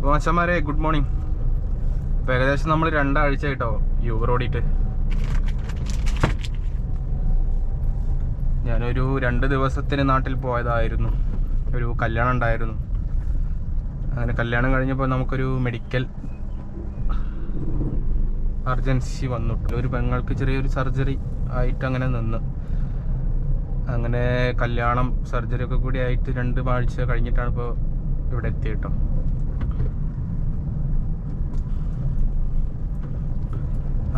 അപ്പോൾ good morning ഇപ്പോൾ ഏകദേശം നമ്മൾ രണ്ടാഴ്ച കേട്ടോ യൂബർ ഓടിയിട്ട്. ഞാനൊരു രണ്ട് ദിവസത്തിന് നാട്ടിൽ പോയതായിരുന്നു. ഒരു കല്യാണം ഉണ്ടായിരുന്നു. അങ്ങനെ കല്യാണം കഴിഞ്ഞപ്പോൾ നമുക്കൊരു മെഡിക്കൽ അർജൻസി വന്നു. ഒരു പെങ്ങൾക്ക് ചെറിയൊരു സർജറി ആയിട്ട് അങ്ങനെ നിന്ന്. അങ്ങനെ കല്യാണം സർജറി ഒക്കെ കൂടി ആയിട്ട് രണ്ട് ആഴ്ച കഴിഞ്ഞിട്ടാണ് ഇപ്പോൾ ഇവിടെ എത്തിയത്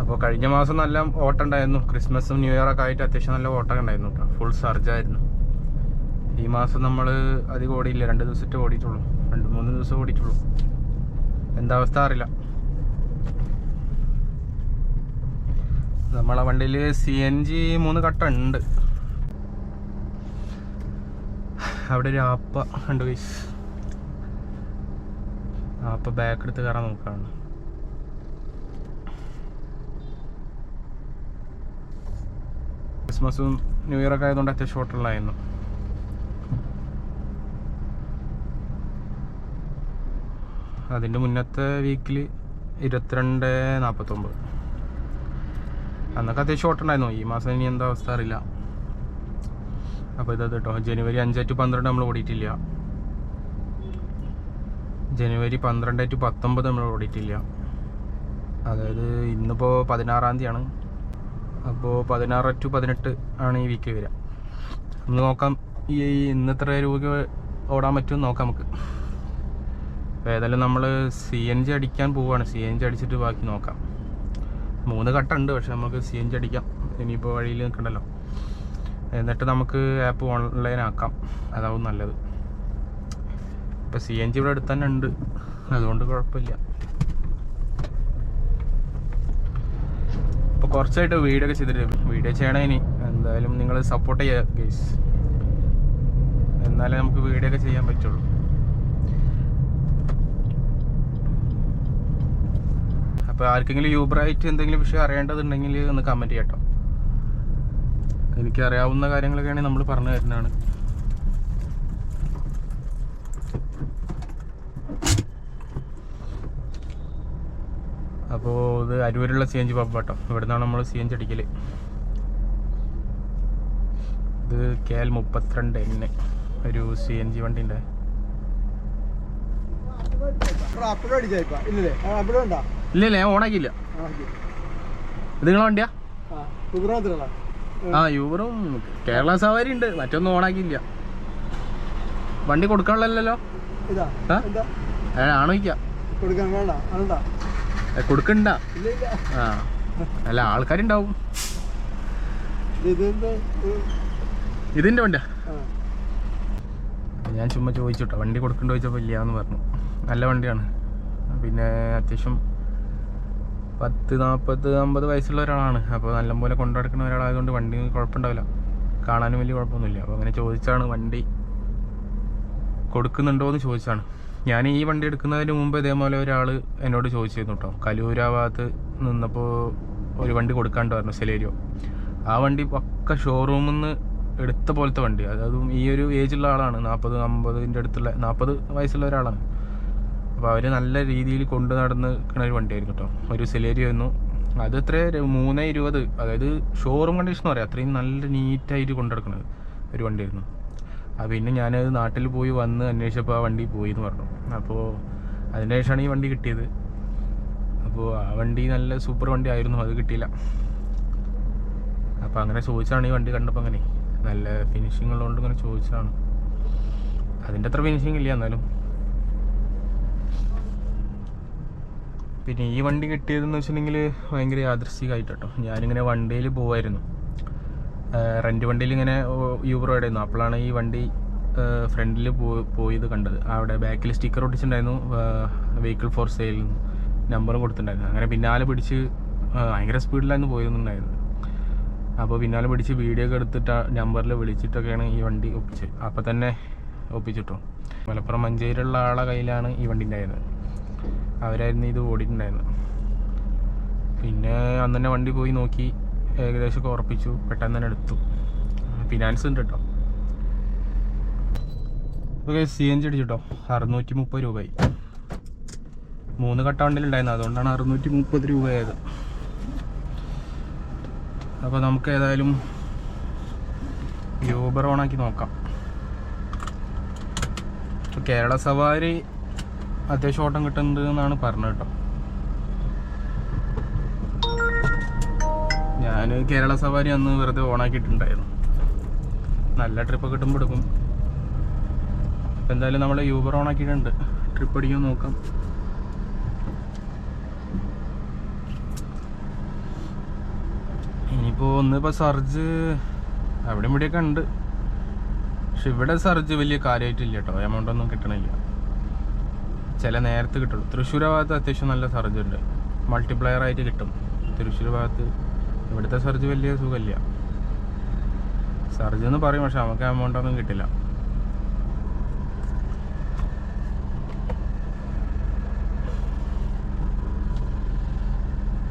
അപ്പോൾ കഴിഞ്ഞ മാസം നല്ല ഓട്ടം ഉണ്ടായിരുന്നു ക്രിസ്മസും ന്യൂ ഇയറൊക്കെ ആയിട്ട് അത്യാവശ്യം നല്ല ഓട്ടം ഉണ്ടായിരുന്നു കേട്ടോ ഫുൾ സർജായിരുന്നു ഈ മാസം നമ്മൾ അധികം ഓടിയില്ല. രണ്ട് ദിവസത്തെ ഓടിയിട്ടുള്ളൂ. രണ്ട് മൂന്ന് ദിവസം ഓടിയിട്ടുള്ളൂ. എന്താ അവസ്ഥ അറിയില്ല. നമ്മളെ വണ്ടിയിൽ സി എൻ ജി മൂന്ന് കട്ട ഉണ്ട് അവിടെ ഒരു ആപ്പ ഉണ്ട് ഗൈസ് ആപ്പ ബാക്ക് എടുത്ത് കയറാൻ നോക്കാണ്. ക്രിസ്മസും ന്യൂ ഇയർ ഒക്കെ ആയതുകൊണ്ട് അത്യാവശ്യം ഹോട്ടലിലായിരുന്നു. അതിന്റെ മുന്നത്തെ വീക്കിൽ ഇരുപത്തിരണ്ട് നാൽപ്പത്തൊമ്പത് അന്നൊക്കെ അത്യാവശ്യം ഓട്ടുണ്ടായിരുന്നു ഈ മാസം ഇനി എന്താ അവസ്ഥ അറിയില്ല. അപ്പോൾ ഇതത് കേട്ടോ. ജനുവരി അഞ്ച് ടു പന്ത്രണ്ട് നമ്മൾ ഓടിയിട്ടില്ല. ജനുവരി പന്ത്രണ്ട് ടു പത്തൊമ്പത് നമ്മൾ ഓടിയിട്ടില്ല. അതായത് ഇന്നിപ്പോൾ പതിനാറാം തീയതിയാണ്. അപ്പോൾ പതിനാറ് ടു പതിനെട്ട് ആണ് ഈ വീക്ക് വരിക. ഒന്ന് നോക്കാം ഈ ഇന്നത്ര രൂപ ഓടാൻ പറ്റും നോക്കാം നമുക്ക്. അപ്പോൾ ഏതായാലും നമ്മൾ സി എൻ ജി അടിക്കാൻ പോവുകയാണ് സി എൻ ജി അടിച്ചിട്ട് ബാക്കി നോക്കാം. മൂന്ന് കട്ടുണ്ട് പക്ഷെ നമുക്ക് സി എൻ ജി അടിക്കാം. ഇനിയിപ്പോൾ വഴിയിൽ നിൽക്കണ്ടല്ലോ. എന്നിട്ട് നമുക്ക് ആപ്പ് ഓൺലൈൻ ആക്കാം. അതാവും നല്ലത്. ഇപ്പോൾ സി എൻ ജി ഇവിടെ അടുത്ത് ഉണ്ട്. അതുകൊണ്ട് കുഴപ്പമില്ല. കുറച്ചായിട്ട് വീഡിയോ ഒക്കെ ചെയ്തിട്ട് വീഡിയോ ചെയ്യണേ ഇനി എന്തായാലും നിങ്ങൾ സപ്പോർട്ട് ചെയ്യുക ഗൈസ് എന്നാലേ നമുക്ക് വീഡിയോ ഒക്കെ ചെയ്യാൻ പറ്റുള്ളൂ. അപ്പോൾ ആർക്കെങ്കിലും യൂബറായിട്ട് എന്തെങ്കിലും വിഷയം അറിയേണ്ടതുണ്ടെങ്കിൽ ഒന്ന് കമന്റ് ചെയ്യട്ടോ. എനിക്കറിയാവുന്ന കാര്യങ്ങളൊക്കെയാണെങ്കിൽ നമ്മൾ പറഞ്ഞു തരുന്നതാണ്. അപ്പോൾ ഇത് അരൂരുള്ള സി എൻ ജി പമ്പ് കേട്ടോ ഇവിടെ നിന്നാണ് നമ്മൾ സി എൻ ജി അടിക്കൽ ഇത് കെ എൽ മുപ്പത്തിരണ്ട് എൻ ഒരു സി എൻ ജി വണ്ടിന്റെ അപ്പഴും ഇല്ലേ അപ്പഴും ഉണ്ടാ ഇല്ല ഇല്ല ഞാൻ ഓണാക്കിയില്ല. ഇത് നിങ്ങളെ വണ്ടിയാ? ആ യൂബറും കേരള സവാരി ഉണ്ട്. മറ്റൊന്നും ഓണാക്കിയില്ല. വണ്ടി കൊടുക്കാനുള്ളല്ലോ ആണോ കൊടുക്കാൻ വേണ്ട കൊടുക്കണ്ട. ആ അല്ല ആൾക്കാരുണ്ടാവും. ഇതിന്റെ വണ്ട വണ്ടിയാ ഞാൻ ചുമ്മാ ചോദിച്ചോട്ടെ. വണ്ടി കൊടുക്കണ്ട ചോദിച്ചപ്പോൾ ഇല്ല എന്ന് പറഞ്ഞു. നല്ല വണ്ടിയാണ്. പിന്നെ അത്യാവശ്യം പത്ത് നാൽപ്പത് അമ്പത് വയസ്സുള്ള ഒരാളാണ്. അപ്പോൾ നല്ലപോലെ കൊണ്ടുനടക്കുന്ന ഒരാളായതുകൊണ്ട് വണ്ടി കുഴപ്പമുണ്ടാവില്ല. കാണാനും വലിയ കുഴപ്പമൊന്നുമില്ല. അപ്പോൾ അങ്ങനെ ചോദിച്ചാണ് വണ്ടി കൊടുക്കുന്നുണ്ടോ എന്ന് ചോദിച്ചാണ്. ഞാൻ ഈ വണ്ടി എടുക്കുന്നതിന് മുമ്പ് ഇതേപോലെ ഒരാൾ എന്നോട് ചോദിച്ചിരുന്നു കേട്ടോ കലൂരാ ഭാഗത്ത് നിന്നപ്പോൾ ഒരു വണ്ടി കൊടുക്കാണ്ട് പറഞ്ഞു സെലേരിയോ. ആ വണ്ടി പക്ക ഷോറൂമിൽ നിന്ന് എടുത്ത പോലത്തെ വണ്ടി. അതും ഈ ഒരു ഏജുള്ള ആളാണ്. നാൽപ്പത് അമ്പതിന്റെ അടുത്തുള്ള നാൽപ്പത് വയസ്സുള്ള ഒരാളാണ്. അപ്പോൾ അവർ നല്ല രീതിയിൽ കൊണ്ടു നടന്ന് ഒരു വണ്ടിയായിരുന്നു കേട്ടോ ഒരു സെലേരിയോ ആയിരുന്നു. അത് എത്ര? മൂന്ന് ഇരുപത്. അതായത് ഷോറൂം കണ്ടീഷൻ പറയാം. അത്രയും നല്ല നീറ്റായിട്ട് കൊണ്ടു നടക്കുന്നത് ഒരു വണ്ടിയായിരുന്നു. പിന്നെ ഞാനത് നാട്ടിൽ പോയി വന്ന് അന്വേഷിച്ചപ്പോൾ ആ വണ്ടി പോയി എന്ന് പറഞ്ഞു. അപ്പോൾ അതിന്റെ ശേഷമാണ് ഈ വണ്ടി കിട്ടിയത്. അപ്പോൾ ആ വണ്ടി നല്ല സൂപ്പർ വണ്ടി ആയിരുന്നു അത് കിട്ടിയില്ല. അപ്പോൾ അങ്ങനെ ചോദിച്ചാണ് ഈ വണ്ടി കണ്ടപ്പോൾ അങ്ങനെ. നല്ല ഫിനിഷിംഗ് ഉള്ളതുകൊണ്ട് ഇങ്ങനെ ചോദിച്ചതാണ്. അതിന്റെ അത്ര ഫിനിഷിംഗ് ഇല്ല എന്നാലും. പിന്നെ ഈ വണ്ടി കിട്ടിയതെന്ന് വെച്ചിട്ടുണ്ടെങ്കിൽ ഭയങ്കര യാദൃശികമായിട്ട് ഞാനിങ്ങനെ വണ്ടിയിൽ പോവായിരുന്നു. റെന്റ് വണ്ടിയിൽ ഇങ്ങനെ യൂബർ ആയിരുന്നു അപ്പോഴാണ് ഈ വണ്ടി ഫ്രണ്ടിൽ പോയത് കണ്ടത്. അവിടെ ബാക്കിൽ സ്റ്റിക്കർ ഒട്ടിച്ചിട്ടുണ്ടായിരുന്നു വെഹിക്കിൾ ഫോർ സെയിൽ നമ്പർ കൊടുത്തിട്ടുണ്ടായിരുന്നു. അങ്ങനെ പിന്നാലെ പിടിച്ച് ഭയങ്കര സ്പീഡിലായിരുന്നു പോയിരുന്നുണ്ടായിരുന്നത് അപ്പോൾ പിന്നാലെ പിടിച്ച് വീഡിയോ ഒക്കെ എടുത്തിട്ട് നമ്പറിൽ വിളിച്ചിട്ടൊക്കെയാണ് ഈ വണ്ടി ഒപ്പിച്ചത്. അപ്പോൾ തന്നെ ഒപ്പിച്ചിട്ടു. മലപ്പുറം മഞ്ചേരിയിലുള്ള ആളെ കയ്യിലാണ് ഈ വണ്ടി ഉണ്ടായിരുന്നത് അവരായിരുന്നു ഇത് ഓടിയിട്ടുണ്ടായിരുന്നത്. പിന്നെ അന്ന് തന്നെ വണ്ടി പോയി നോക്കി. ഏകദേശമൊക്കെ ഉറപ്പിച്ചു. പെട്ടെന്ന് തന്നെ എടുത്തു. ഫിനാൻസ് ഉണ്ട് കേട്ടോ ഓക്കെ സി എൻ ജി അടിച്ചു കേട്ടോ അറുന്നൂറ്റി മുപ്പത് രൂപയായി. മൂന്ന് കട്ട വണ്ടിയിലുണ്ടായിരുന്നു അതുകൊണ്ടാണ് അറുന്നൂറ്റി മുപ്പത് രൂപയായത്. അപ്പോൾ നമുക്ക് ഏതായാലും യൂബർ ഓണാക്കി നോക്കാം. കേരള സവാരി അത്യാവശ്യം ഓട്ടം കിട്ടുന്നുണ്ട് എന്നാണ് പറഞ്ഞത് കേട്ടോ ഞാൻ കേരള സവാരി അന്ന് വെറുതെ ഓണാക്കിയിട്ടുണ്ടായിരുന്നു. നല്ല ട്രിപ്പ് കിട്ടുമ്പോൾ എടുക്കും. എന്തായാലും നമ്മൾ യൂബർ ഓണാക്കിയിട്ടുണ്ട്. ട്രിപ്പ് അടിക്കാൻ നോക്കാം. ഇനിയിപ്പോൾ ഒന്നിപ്പോൾ സർജ് അവിടെ ഇവിടെയൊക്കെ ഉണ്ട്. പക്ഷെ ഇവിടെ സർജ് വലിയ കാര്യമായിട്ടില്ല കേട്ടോ. എമൗണ്ട് ഒന്നും കിട്ടണില്ല. ചില നേരത്തെ കിട്ടുള്ളൂ. തൃശ്ശൂർ ഭാഗത്ത് അത്യാവശ്യം നല്ല സർജ് ഉണ്ട്. മൾട്ടിപ്ലയർ ആയിട്ട് കിട്ടും. തൃശ്ശൂർ ഭാഗത്ത് ഇവിടുത്തെ സർജ് വലിയ സുഖമില്ല. സർജ് എന്ന് പറയും പക്ഷെ നമുക്ക് എമൗണ്ട് ഒന്നും കിട്ടില്ല.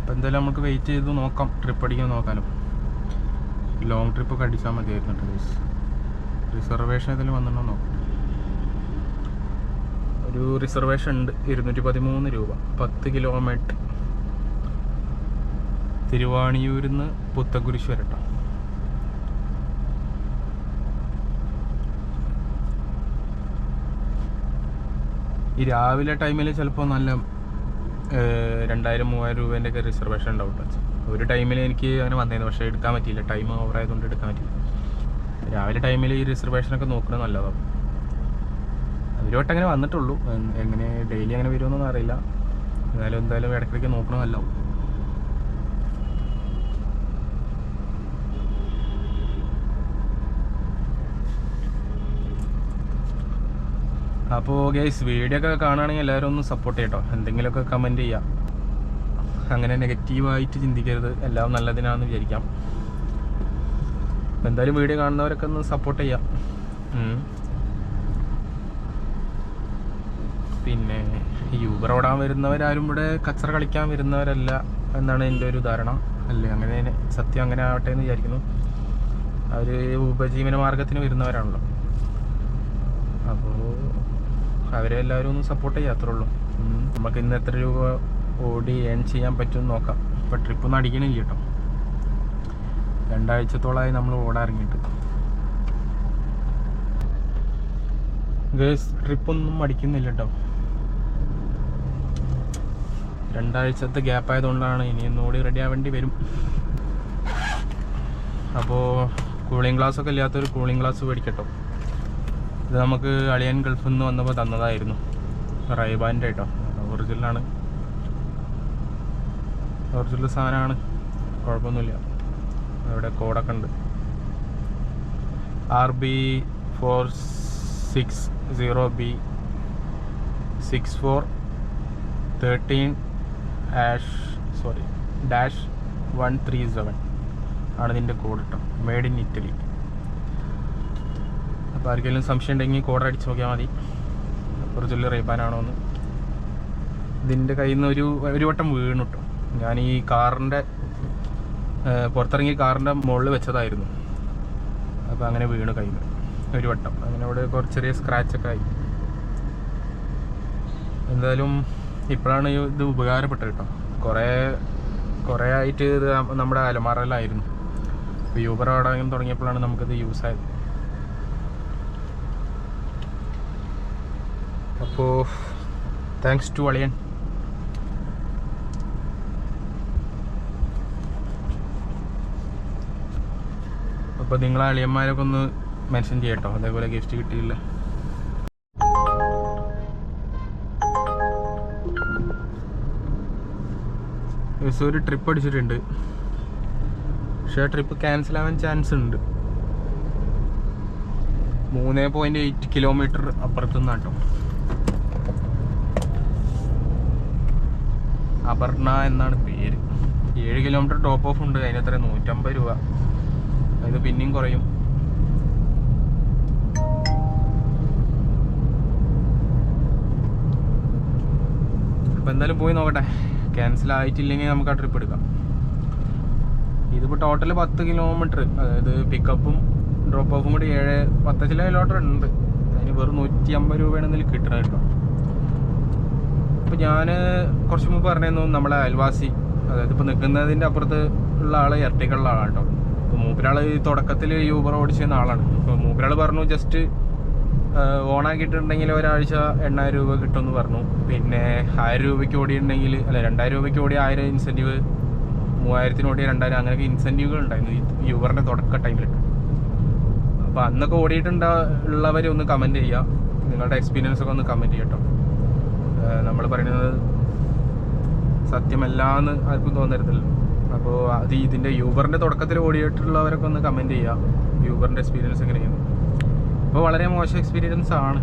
അപ്പം എന്തായാലും നമുക്ക് വെയിറ്റ് ചെയ്ത് നോക്കാം. ട്രിപ്പ് അടിക്കാൻ നോക്കാനും. ലോങ് ട്രിപ്പ് ഒക്കെ അടിച്ചാൽ മതിയായിരുന്നു പ്ലീസ് റിസർവേഷൻ ഇതിൽ വന്നിട്ടുണ്ടോ നോക്കാം. ഒരു റിസർവേഷൻ ഉണ്ട്. ഇരുന്നൂറ്റി പതിമൂന്ന് രൂപ. പത്ത് കിലോമീറ്റർ തിരുവാണിയൂരിൽ നിന്ന് പുത്തകുരിശ് വരട്ടോ ഈ രാവിലെ ടൈമിൽ ചിലപ്പോൾ നല്ല രണ്ടായിരം മൂവായിരം രൂപേന്റെ ഒക്കെ റിസർവേഷൻ ഉണ്ടാവും ഒരു ടൈമിൽ എനിക്ക് അങ്ങനെ വന്നിരുന്നു പക്ഷേ എടുക്കാൻ പറ്റിയില്ല. ടൈം ഓവറായതുകൊണ്ട് എടുക്കാൻ പറ്റില്ല രാവിലെ ടൈമിൽ ഈ റിസർവേഷനൊക്കെ നോക്കുന്നത് നല്ലതാണ് ഒരു വട്ടം അങ്ങനെ വന്നിട്ടുള്ളൂ. എങ്ങനെ ഡെയിലി അങ്ങനെ വരുമെന്നൊന്നും അറിയില്ല. എന്നാലും എന്തായാലും ഇടയ്ക്കിടയ്ക്ക് നോക്കണം നല്ലതാവും. അപ്പോൾ ഗൈസ് വീഡിയോ ഒക്കെ കാണുകയാണെങ്കിൽ എല്ലാവരും ഒന്ന് സപ്പോർട്ട് ചെയ്യട്ടോ. എന്തെങ്കിലുമൊക്കെ കമന്റ് ചെയ്യാം. അങ്ങനെ നെഗറ്റീവായിട്ട് ചിന്തിക്കരുത്. എല്ലാം നല്ലതിനാണെന്ന് വിചാരിക്കാം. എന്തായാലും വീഡിയോ കാണുന്നവരൊക്കെ ഒന്ന് സപ്പോർട്ട് ചെയ്യാം. പിന്നെ യൂബർ ഓടാൻ വരുന്നവരാരും ഇവിടെ കച്ചറ കളിക്കാൻ വരുന്നവരല്ല എന്നാണ് എന്റെ ഒരു ധാരണ. അല്ലേ അങ്ങനെ സത്യം അങ്ങനെ ആവട്ടെ എന്ന് വിചാരിക്കുന്നു. അവർ ഉപജീവന മാർഗത്തിന് വരുന്നവരാണല്ലോ. അപ്പോൾ അവരെ എല്ലാവരും ഒന്ന് സപ്പോർട്ട് ചെയ്യാം അത്രേ ഉള്ളൂ. നമുക്ക് ഇന്ന് എത്ര രൂപ ഓടി ഏൺ ചെയ്യാൻ പറ്റുമെന്ന് നോക്കാം. ഇപ്പം ട്രിപ്പൊന്നും അടിക്കണില്ല കേട്ടോ. രണ്ടാഴ്ചത്തോളമായി നമ്മൾ ഓടാൻ ഇറങ്ങിയിട്ട് ഗേസ് ട്രിപ്പൊന്നും അടിക്കുന്നില്ല കേട്ടോ. രണ്ടാഴ്ചത്തെ ഗ്യാപ്പ് ആയതുകൊണ്ടാണ് ഇനി ഓടി റെഡി ആവേണ്ടി വരും. അപ്പോൾ കൂളിംഗ് ഗ്ലാസ് ഒക്കെ ഇല്ലാത്തൊരു കൂളിംഗ് ഗ്ലാസ് മേടിക്കട്ടോ. ഇത് നമുക്ക് അളിയൻ ഗൾഫിൽ നിന്ന് വന്നപ്പോൾ തന്നതായിരുന്നു. റൈബാന്റെ കേട്ടോ. ഒറിജിനലാണ് ഒറിജിനൽ സാധനമാണ്. കുഴപ്പമൊന്നുമില്ല. ഇവിടെ കോഡൊക്കെ ഉണ്ട്. R B four six zero B six four thirteen ash sorry dash one three seven ആണ് ഇതിന്റെ കോഡ് കേട്ടോ മെയ്ഡ് ഇൻ ഇറ്റലി അപ്പോൾ ആർക്കെങ്കിലും സംശയം ഉണ്ടെങ്കിൽ കോഡർ അടിച്ച് നോക്കിയാൽ മതി. ഒറിജിനൽ റേബാനാണോ എന്ന്. ഇതിന്റെ കയ്യിൽ നിന്ന് ഒരു ഒരു വട്ടം വീണു ഞാൻ ഈ കാറിന്റെ പുറത്തിറങ്ങി കാറിന്റെ മുകളിൽ വെച്ചതായിരുന്നു. അപ്പോൾ അങ്ങനെ വീണു കയ്യിൽ ഒരു വട്ടം. അങ്ങനെ അവിടെ കുറച്ച് ചെറിയ സ്ക്രാച്ചൊക്കെ ആയി. എന്തായാലും ഇപ്പോഴാണ് ഇത് ഉപകാരപ്പെട്ടത് കേട്ടോ കുറേ കുറേ ആയിട്ട് ഇത് നമ്മുടെ അലമാറയിലായിരുന്നു. അപ്പോൾ യൂബർ ഓടാൻ തുടങ്ങിയപ്പോഴാണ് നമുക്കിത് യൂസ് ആയത്. അപ്പോൾ താങ്ക്സ് ടു അളിയൻ. അപ്പോൾ നിങ്ങൾ അളിയന്മാരൊക്കെ ഒന്ന് മെൻഷൻ ചെയ്യട്ടോ. അതേപോലെ ഗിഫ്റ്റ് കിട്ടിയില്ല. ഒരു ട്രിപ്പ് അടിച്ചിട്ടുണ്ട്. പക്ഷേ ട്രിപ്പ് ക്യാൻസൽ ആവാൻ ചാൻസ് ഉണ്ട്. മൂന്ന് പോയിന്റ് എയ്റ്റ് കിലോമീറ്റർ അപ്പുറത്തു അപർണ എന്നാണ് പേര്. ഏഴ് കിലോമീറ്റർ ടോപ്പ് ഓഫ് ഉണ്ട് അതിന് എത്ര? നൂറ്റമ്പത് രൂപ. അത് പിന്നെയും കുറയും. അപ്പം എന്തായാലും പോയി നോക്കട്ടെ. ക്യാൻസൽ ആയിട്ടില്ലെങ്കിൽ നമുക്ക് ആ ട്രിപ്പ് എടുക്കാം. ഇതിപ്പോൾ ടോട്ടൽ പത്ത് കിലോമീറ്റർ അതായത് പിക്കപ്പും ഡ്രോപ്പ് ഓഫും കൂടി ഏഴ് പത്ത് കിലോമീറ്റർ ഉണ്ട്. അതിന് വെറും നൂറ്റി അമ്പത് രൂപയാണ് ഇതിൽ കിട്ടണം കേട്ടോ. ഇപ്പോൾ ഞാൻ കുറച്ച് മുമ്പ് പറഞ്ഞിരുന്നു നമ്മളെ അയൽവാസി അതായത് ഇപ്പോൾ നിൽക്കുന്നതിന്റെ അപ്പുറത്ത് ഉള്ള ആൾ എർട്ടിക്കുള്ള ആളാണ് കേട്ടോ. ഇപ്പോൾ മൂപ്പരാൾ ഈ തുടക്കത്തിൽ യൂബർ ഓടിച്ചിരുന്ന ആളാണ്. ഇപ്പോൾ മൂപ്പരാൾ പറഞ്ഞു ജസ്റ്റ് ഓണാക്കിയിട്ടുണ്ടെങ്കിൽ ഒരാഴ്ച എണ്ണായിരം രൂപ കിട്ടുമെന്ന് പറഞ്ഞു. പിന്നെ ആയിരം രൂപയ്ക്ക് ഓടിയിട്ടുണ്ടെങ്കിൽ അല്ല രണ്ടായിരം രൂപയ്ക്ക് ഓടി ആയിരം ഇൻസെന്റീവ് മൂവായിരത്തിന് ഓടി രണ്ടായിരം അങ്ങനെയൊക്കെ ഇൻസെന്റീവുകൾ ഉണ്ടായിരുന്നു ഈ യൂബറിന്റെ തുടക്ക ടൈമിലൊക്കെ അപ്പോൾ അന്നൊക്കെ ഓടിയിട്ടുണ്ടാ ഉള്ളവർ ഒന്ന് കമന്റ് ചെയ്യുക. നിങ്ങളുടെ എക്സ്പീരിയൻസ് ഒക്കെ ഒന്ന് കമന്റ് ചെയ്യട്ടോ നമ്മൾ പറയുന്നത് സത്യമല്ല എന്ന് ആർക്കും തോന്നരുതല്ലോ അപ്പോൾ അത് ഇതിന്റെ യൂബറിന്റെ തുടക്കത്തിൽ ഓടിയിട്ടുള്ളവരൊക്കെ ഒന്ന് കമന്റ് ചെയ്യുക യൂബറിന്റെ എക്സ്പീരിയൻസ് എങ്ങനെയാണ് അപ്പോൾ വളരെ മോശം എക്സ്പീരിയൻസ് ആണ്.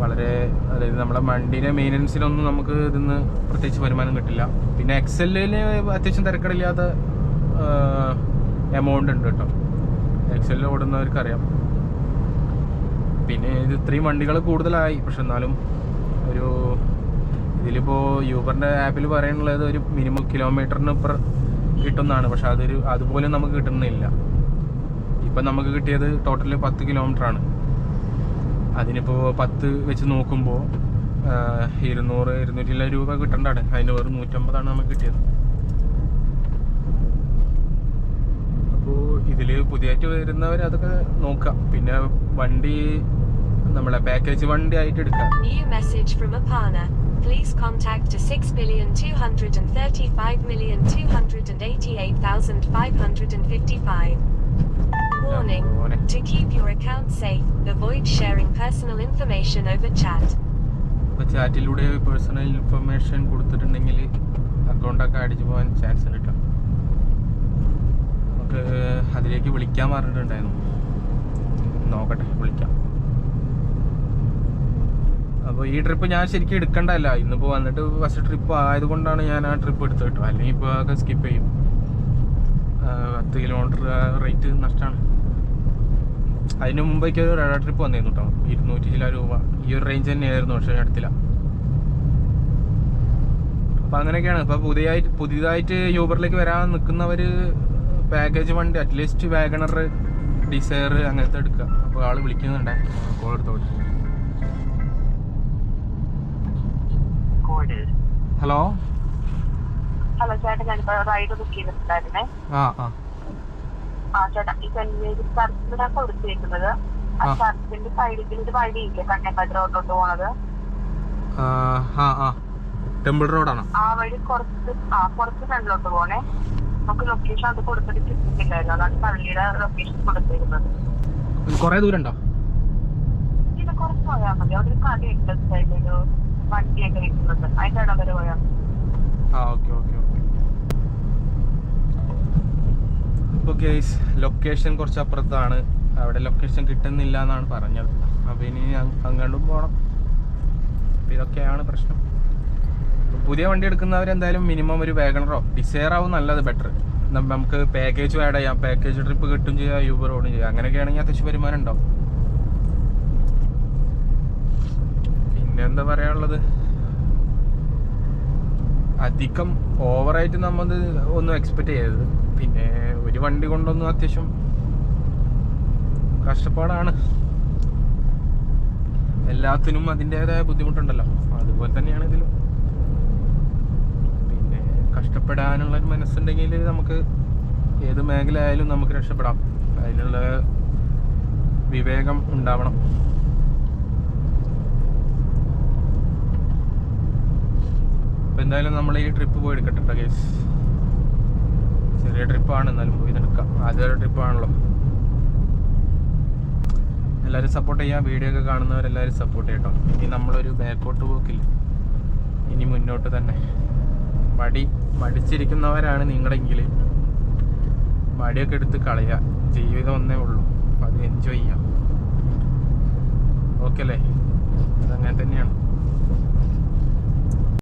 വളരെ അതായത് നമ്മുടെ വണ്ടീന്റെ മെയിന്റനൻസിനൊന്നും നമുക്ക് ഇതിന്ന് പ്രത്യേകിച്ച് വരുമാനം കിട്ടില്ല. പിന്നെ എക്സലിന് അത്യാവശ്യം തിരക്കടില്ലാത്ത എമൗണ്ട് ഉണ്ട് കേട്ടോ. എക്സലിൽ ഓടുന്നവർക്കറിയാം. പിന്നെ ഇത് ഇത്രയും വണ്ടികൾ കൂടുതലായി. പക്ഷെ എന്നാലും ഒരു ഇതിലിപ്പോൾ യൂബറിന്റെ ആപ്പിൽ പറയാനുള്ളത് ഒരു മിനിമം കിലോമീറ്ററിന് ഇപ്പം കിട്ടുന്നതാണ്. പക്ഷെ അതൊരു അതുപോലെ നമുക്ക് കിട്ടുന്നില്ല. ഇപ്പം നമുക്ക് കിട്ടിയത് ടോട്ടൽ പത്ത് കിലോമീറ്റർ ആണ്. അതിനിപ്പോൾ പത്ത് വെച്ച് നോക്കുമ്പോൾ ഇരുന്നൂറ് ഇരുന്നൂറ്റി രൂപ കിട്ടേണ്ടതാണ്. അതിന് വെറും നൂറ്റമ്പതാണ് നമുക്ക് കിട്ടിയത്. അപ്പോൾ ഇതിൽ പുതിയതായിട്ട് വരുന്നവർ അതൊക്കെ നോക്കാം. പിന്നെ വണ്ടി നമ്മളെ പാക്കേജ് വണ്ടി ആയിട്ട് എടുക്കാം New message from Apana. Please contact to 6,235,288,555. Warning. മോനെ. To keep your account safe, avoid sharing personal information over chat. ഇപ്പോൾ ചാറ്റിലൂടെ പേഴ്സണൽ ഇൻഫർമേഷൻ കൊടുത്തിട്ടുണ്ടെങ്കിൽ അക്കൗണ്ടൊക്കെ അടിച്ചു പോകാൻ ചാൻസ് ഉണ്ട് കേട്ടോ നമുക്ക് അതിലേക്ക് വിളിക്കാൻ പറഞ്ഞിട്ടുണ്ടായിരുന്നു നോക്കട്ടെ വിളിക്കാം അപ്പോൾ ഈ ട്രിപ്പ് ഞാൻ ശരിക്കും എടുക്കണ്ടല്ല. ഇന്നിപ്പോൾ വന്നിട്ട് ഫസ്റ്റ് ട്രിപ്പ് ആയതുകൊണ്ടാണ് ഞാൻ ആ ട്രിപ്പ് എടുത്തത് കേട്ടോ അല്ലെങ്കിൽ ഇപ്പോൾ അതൊക്കെ സ്കിപ്പ് ചെയ്യും. പത്ത് കിലോമീറ്റർ റേറ്റ് നഷ്ടമാണ് അതിന് മുമ്പേക്ക് ഒരു റഡാർ ട്രിപ്പ് വന്നിരുന്നു കേട്ടോ ഇരുന്നൂറ്റി ചില രൂപ. ഈ ഒരു റേഞ്ച് തന്നെയായിരുന്നു പക്ഷേ എടുത്തില്ല അപ്പം അങ്ങനെയൊക്കെയാണ്. ഇപ്പോൾ പുതിയതായിട്ട് പുതിയതായിട്ട് യൂബറിലേക്ക് വരാൻ നിൽക്കുന്നവർ പാക്കേജ് വണ്ടി അറ്റ്ലീസ്റ്റ് വാഗണർ ഡിസയർ അങ്ങനത്തെ എടുക്കുക. അപ്പോൾ ആൾ വിളിക്കുന്നുണ്ടേ. കോൾ ഹലോ ഹലോ ചേട്ടാ ഞാനിപ്പോ റൈഡ് ബുക്ക് ചെയ്തിട്ടുണ്ടായിരുന്നേ. ആ ചേട്ടാ ഈ സെന്റ് ചർച്ചിൽ ഞാൻ കൊടുത്തിരിക്കുന്നത് ആ. ചർച്ചിന്റെ സൈഡിൽ ഒരു വഴിയില്ലേ കണ്ണേക്കാട് റോഡിലോട്ട് പോണത്? ടെമ്പിൾ റോഡാണ് ആ. വഴി കുറച്ച് ആ കുറച്ച് ഫ്രണ്ടിലോട്ട് പോണേ. നമുക്ക് ലൊക്കേഷൻ അത് കൊടുത്തിട്ട് അതാണ് പള്ളിയുടെ ലൊക്കേഷൻ കൊടുത്തിരുന്നത്. കുറേ ദൂരം ഉണ്ടോ ഇത് കുറച്ച് പോയാൽ മതി. അവിടെ ഒരു കടയുണ്ട് ലൊക്കേഷൻ കുറച്ച് അപ്പുറത്താണ് അവിടെ ലൊക്കേഷൻ കിട്ടുന്നില്ല എന്നാണ് പറഞ്ഞത്. അപ്പോൾ ഇനി അങ് അങ്ങോട്ടും അപ്പോൾ ഇതൊക്കെയാണ് പ്രശ്നം. പുതിയ വണ്ടി എടുക്കുന്നവരെന്തായാലും മിനിമം ഒരു വാഗണറോ ഡിസൈർ ആവും നല്ലത് ബെറ്റർ നമുക്ക് പാക്കേജ് ആഡ് ചെയ്യാം. പാക്കേജ് ട്രിപ്പ് കിട്ടും ചെയ്യാം യൂബർ ഓടും ചെയ്യാം. അങ്ങനെയൊക്കെ ആണെങ്കിൽ അത്യാവശ്യം വരുമാനം ഉണ്ടാവും. പിന്നെ എന്താ പറയാനുള്ളത്? അധികം ഓവറായിട്ട് നമ്മൾ ഒന്നും എക്സ്പെക്ട് ചെയ്യരുത്. പിന്നെ ഒരു വണ്ടി കൊണ്ടൊന്നും അത്യാവശ്യം കഷ്ടപ്പാടാണ്. എല്ലാത്തിനും അതിന്റെതായ ബുദ്ധിമുട്ടുണ്ടല്ലോ. അതുപോലെ തന്നെയാണ് ഇതിലും. പിന്നെ കഷ്ടപ്പെടാനുള്ള മനസ്സുണ്ടെങ്കിൽ നമുക്ക് ഏത് മേഖല ആയാലും നമുക്ക് രക്ഷപ്പെടാം. അതിനുള്ള വിവേകം ഉണ്ടാവണം. അപ്പോൾ എന്തായാലും നമ്മൾ ഈ ട്രിപ്പ് പോയി എടുക്കട്ടെ കേട്ടോ കേസ് ചെറിയ ട്രിപ്പാണ് എന്നാലും പോയി എടുക്കാം. ആദ്യ ട്രിപ്പാണല്ലോ എല്ലാവരും സപ്പോർട്ട് ചെയ്യാം. വീഡിയോ ഒക്കെ കാണുന്നവരെല്ലാവരും സപ്പോർട്ട് ചെയ്യട്ടോ. ഇനി നമ്മളൊരു ബാക്കോട്ട് പോക്കില്ല ഇനി മുന്നോട്ട് തന്നെ. മടി മടിച്ചിരിക്കുന്നവരാണ് നിങ്ങളെങ്കിൽ മടിയൊക്കെ എടുത്ത് കളയുക. ജീവിതം ഒന്നേ ഉള്ളൂ. അത് എൻജോയ് ചെയ്യാം. ഓക്കെ അല്ലേ? അതങ്ങനെ തന്നെയാണ്.